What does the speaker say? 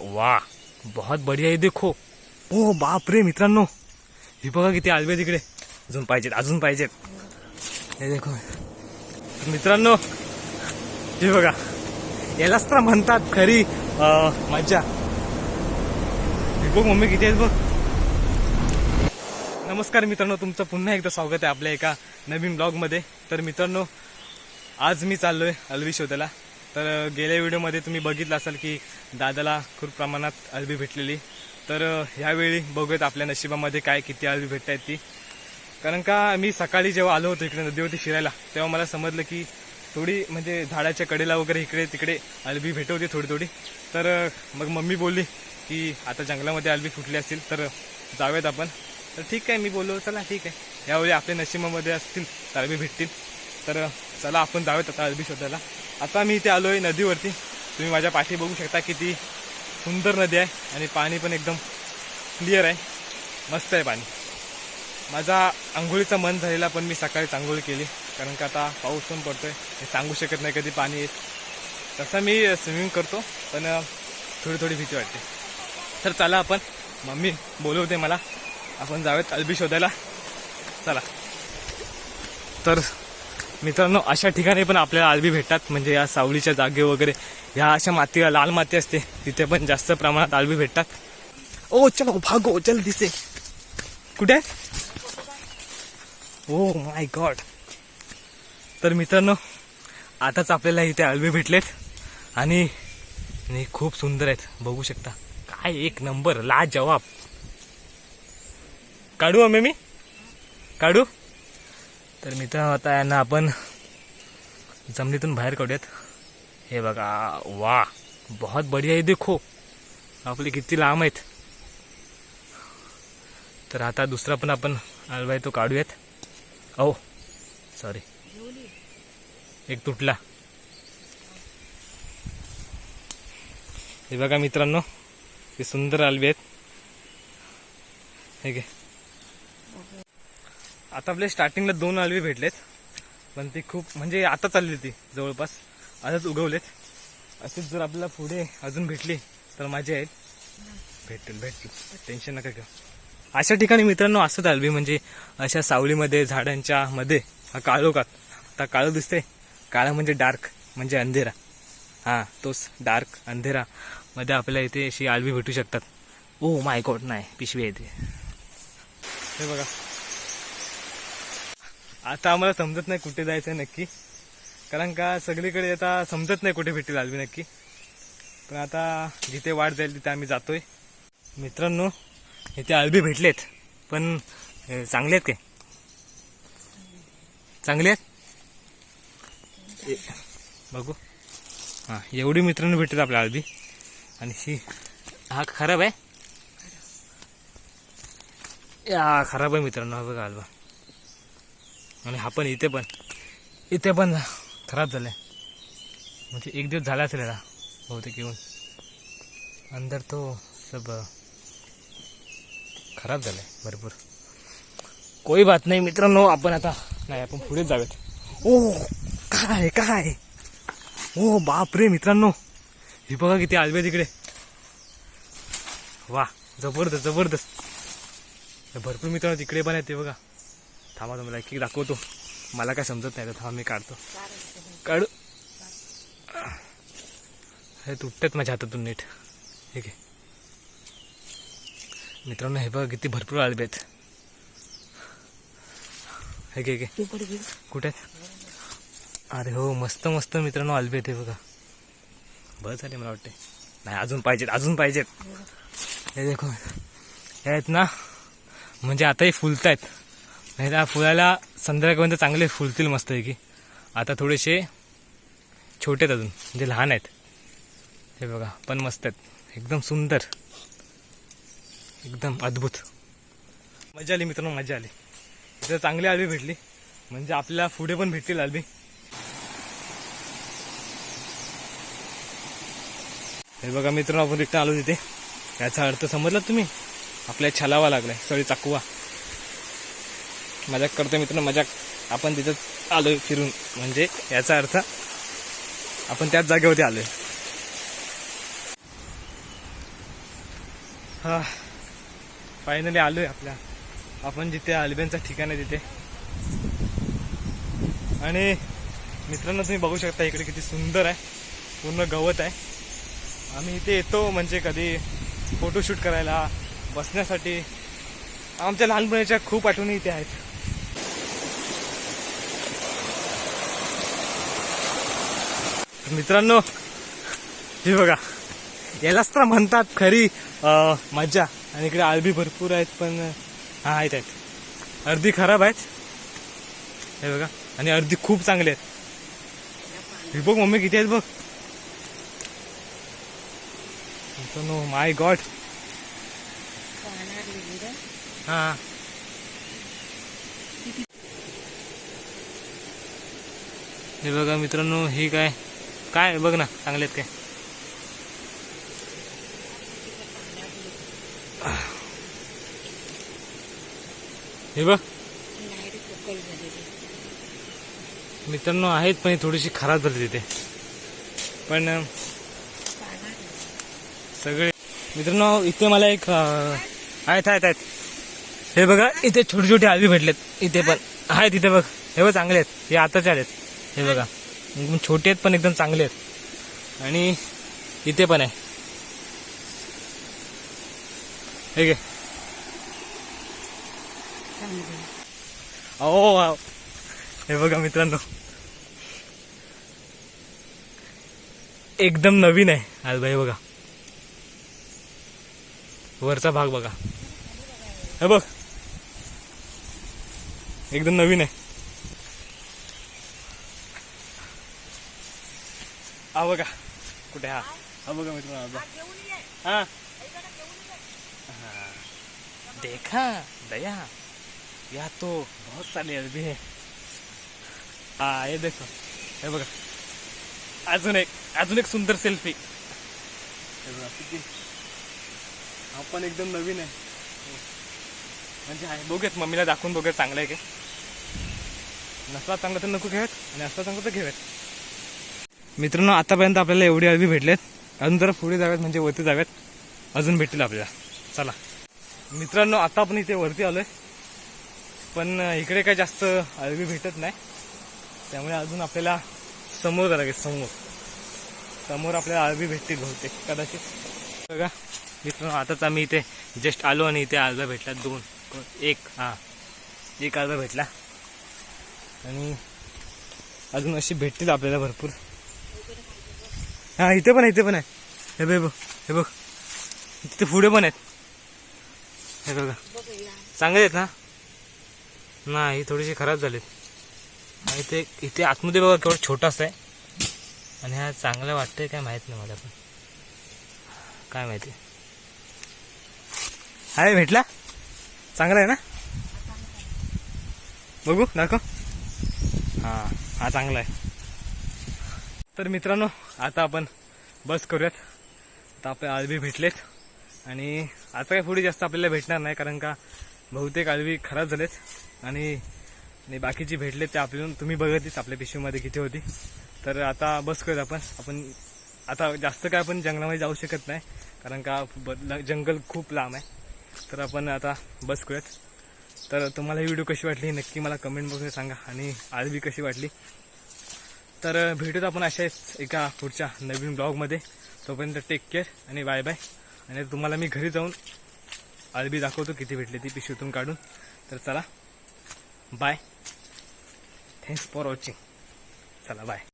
वाह बहुत बढ़िया आहे देखो। ओ बाप रे मित्रांनो हे बघा किती आलवे तिकडे. अजून पाहिजेत अजून पाहिजेत हे देखो. मित्रांनो हे बघा. यालाच तर म्हणतात खरी मज्जा. मजा हे बघ मम्मी किती आहेत बघ. नमस्कार मित्रांनो तुमचं पुन्हा एकदा स्वागत आहे आपल्या एका नवीन ब्लॉगमध्ये. तर मित्रांनो आज मी चाललोय अलवी शोधायला. तर गेल्या व्हिडिओमध्ये तुम्ही बघितलं असाल की दादाला खूप प्रमाणात अळबी भेटलेली. तर ह्यावेळी बघूयात आपल्या नशिबामध्ये काय किती अळबी भेटत आहेत ती. कारण का मी सकाळी जेव्हा आलो होतो इकडे नदीवरती फिरायला तेव्हा मला समजलं की थोडी म्हणजे झाडाच्या कडेला वगैरे इकडे तिकडे अलबी भेटवती थोडी थोडी तर मग मम्मी बोलली की आता जंगलामध्ये अल्बी फुटली असतील तर जाऊयात आपण. तर ठीक आहे मी बोललो चला ठीक आहे. यावेळी आपल्या नशिबामध्ये असतील तर अलबी भेटतील. तर चला आपण जाऊयात आता अलबी शोधायला. आता मी इथे आलो आहे नदीवरती. तुम्ही माझ्या पाठी बघू शकता किती सुंदर नदी आहे आणि पाणी पण एकदम क्लिअर आहे. मस्त आहे पाणी. माझा आंघोळीचं मन झालेला पण मी सकाळीच आंघोळी केली. कारण का आता पाऊस पण पडतोय. हे सांगू शकत नाही कधी पाणी येत. तसं मी स्विमिंग करतो. पण थोडी थोडी भीती वाटते. तर चला आपण. मम्मी बोलवते मला. आपण जाऊयात अलबी शोधायला. चला. तर मित्रांनो अशा ठिकाणी पण आपल्याला अलबी भेटतात. म्हणजे या सावलीच्या जागे वगैरे ह्या अशा माती लाल माती असते तिथे पण जास्त प्रमाणात अलबी भेटतात. ओ चलो भागो चल दिसे कुठे आहे? ओ माय गॉड तर मित्रांनो आताच आपल्याला इथे अलवे भेटलेत आणि आणि खूप सुंदर आहेत. बघू शकता. काय एक नंबर ला जवाब काढू आम्ही मी काढू? तर मित्रांनो आता यांना आपण जमिनीतून बाहेर काढूयात. हे बघा वा बहुत बढिया आहे देखो. आपले किती लांब आहेत. तर आता दुसरा पण आपण आलवाय आहे तो काढूयात. ओ सॉरी एक तुटला. हे बघा मित्रांनो हे सुंदर अलबी आहेत. हे घे. आता आपल्या स्टार्टिंगला दोन अलवी भेटलेत. पण ती खूप म्हणजे आता चालली ती जवळपास. आताच उगवलेत. असेच जर आपल्याला पुढे अजून भेटली तर माझे आहेत भेटतील भेटतील. टेन्शन नका घेऊ. अशा ठिकाणी मित्रांनो असत अलबी म्हणजे अशा सावलीमध्ये झाडांच्या मध्ये हा काळोखात आता काळो दिसते काळा म्हणजे डार्क म्हणजे अंधेरा. हां तोच डार्क अंधेरा मध्ये आपल्याला इथे अशी आलवी भेटू शकतात. ओ माय गॉड नाही पिशवी आहे ते. हे बघा. आता आम्हाला समजत नाही कुठे जायचं नक्की. कारण का सगळीकडे आता समजत नाही कुठे भेटेल आलवी नक्की. पण आता जिथे वाट जाईल तिथे आम्ही जातोय. मित्रांनो इथे अळबी भेटलेत. पण चांगले आहेत काय? चांगले आहेत? बघू. हां एवढी मित्रांनो भेटतात आपल्या अळबी आणि ही हा खराब आहे? हा खराब आहे मित्रांनो. हा बघा आलबा. आणि हा पण इथे पण. इथे पण खराब झालाय. म्हणजे एक दिवस झाला असेल याला बहुतेक येऊन. अंदर तो सब खराब झालाय भरपूर. कोई बात नाही मित्रांनो आपण आता नाही आपण पुढेच जाऊयात. ओ काय काय? ओ बाप रे मित्रांनो. हे बघा किती आलबे तिकडे वा जबरदस्त जबरदस्त. भरपूर मित्रांनो तिकडे पण आहेत ते बघा. थांबा तुम्हाला एक एक दाखवतो. मला काय समजत नाही तर थांबा मी काढतो. काढू. हे तुटतात माझ्या हातातून नीट. ठीक आहे. मित्रांनो हे बघा किती भरपूर आळबे आहेत हे घे घे. कुठे? आहेत अरे हो मस्त मस्त मित्रांनो आलबे आहेत हे बघा. बस झाले मला वाटते नाही अजून पाहिजेत अजून पाहिजेत. हे देखो. हे आहेत ना म्हणजे आताही फुलत आहेत नाही त्या फुलाला संध्याकाळपर्यंत चांगले फुलतील मस्त आहे की आता थोडेसे छोटे आहेत अजून म्हणजे लहान आहेत. हे बघा पण मस्त आहेत. एकदम सुंदर. एकदम अद्भुत. मजा आली मित्रांनो मजा आली. इथं चांगली आलबी भेटली. म्हणजे आपल्याला पुढे पण भेटतील आलबी. हे बघा मित्रांनो आपण रिटर्न आलो तिथे. याचा अर्थ समजला तुम्ही? आपल्या छलावा लागलाय सळी चाकवा. मजाक करतो मित्रांनो मजाक. आपण तिथंच आलोय फिरून. म्हणजे याचा अर्थ आपण त्याच जागेवरती आलोय. हा. फायनली आलोय आपल्या. आपण जिथे अल्बेनचं ठिकाण आहे तिथे. आणि मित्रांनो तुम्ही बघू शकता इकडे किती सुंदर आहे. पूर्ण गवत आहे. आम्ही इथे येतो म्हणजे कधी फोटोशूट करायला बसण्यासाठी. आमच्या लहानपणीच्या खूप आठवणी इथे आहेत. मित्रांनो हे बघा. यालाच तर म्हणतात खरी मज्जा. आणि इकडे आळबी भरपूर आहेत पण हा आहेत आहेत. अर्धी खराब आहेत. हे बघा. आणि अर्धी खूप चांगली आहेत. हे बघ मम्मी किती आहेत बघ. मित्रांनो माय गॉड हा. हे बघा मित्रांनो हे काय? काय बघ ना चांगले आहेत काय हे बघ. मित्रांनो आहेत पण थोडीशी खराब झाली तिथे. पण सगळे मित्रांनो इथे मला एक आहेत आहेत आहेत. हे बघा इथे छोटे छोटे आवी भेटलेत. इथे पण. आहेत इथे बघ. हे बघ चांगले आहेत. हे आताचे आलेत. हे बघा. एकदम छोटे आहेत पण एकदम चांगले आहेत. आणि इथे पण आहे. हे आहे अहो हे बघा मित्रांनो. एकदम नवीन आहे आज भाई बघा. वरचा भाग बघा. हे बघ. एकदम नवीन आहे. हा बघा. कुठे हा? हा बघा मी तुम्हाला हा. देखा दया. या तो बहुत सारे अरबी है. हा हे देखो. हे बघा. अजून एक अजून एक सुंदर सेल्फी हे बघा किती. हा पण एकदम नवीन आहे. म्हणजे आहे. बघूयात मम्मीला दाखवून बघूया चांगलं आहे की? नसला चांगलं तर नको घेऊयात आणि असला चांगलं तर घेऊयात. मित्रांनो आतापर्यंत आपल्याला एवढी अळवी भेटलेत. अजून जरा पुढे जाव्यात म्हणजे वरती जाव्यात अजून भेटतील आपल्याला. चला. मित्रांनो आता आपण इथे वरती आलोय. पण इकडे काय जास्त अळवी भेटत नाही. त्यामुळे अजून आपल्याला समोर जायला लागेल समोर. समोर आपल्याला अळवी भेटतील बहुतेक कदाचित. बघा मित्रांनो आताच आम्ही इथे जस्ट आलो आणि इथे अर्धा भेटला दोन एक हा. एक अर्धा भेटला आणि अजून अशी भेटतील आपल्याला भरपूर. हा इथे पण आहे इथे पण आहे. हे बघ हे बघ हे बघ. तिथे पुढे पण आहेत. हे बघा. चांगले आहेत ना? नाही थोडीशी खराब झालीत. आणि ते इथे आतमध्ये बघा केवढं छोटासा आहे. आणि हा चांगलं वाटतंय काय माहीत नाही मला पण. काय माहिती? हाय भेटला? चांगला आहे ना? बघू दाखव. हा हा चांगला आहे. तर मित्रांनो आता आपण बस करूयात. आता आपले आळवी भेटलेत. आणि आता काय पुढे जास्त आपल्याला भेटणार नाही कारण का बहुतेक आळवी खराब झालेत. आणि आणि बाकीची भेटले ते आपल्याला तुम्ही बघतच आपल्या पिशवीमध्ये किती होती. तर आता बस करूयात आपण. आपण आता जास्त काय आपण जंगलामध्ये जाऊ शकत नाही कारण का ब- जंगल खूप लांब आहे. तर आपण आता बस करूयात. तर तुम्हाला ही व्हिडिओ कशी वाटली नक्की मला कमेंट बॉक्समध्ये सांगा. आणि आळवी कशी वाटली? तर भेटूत आपण अशाच एका पुढच्या नवीन ब्लॉगमध्ये. तोपर्यंत टेक केअर आणि बाय बाय आणि तुम्हाला मी घरी जाऊन अळबी दाखवतो किती भेटली ती पिशवीतून काढून. तर चला बाय थँक्स फॉर वॉचिंग चला बाय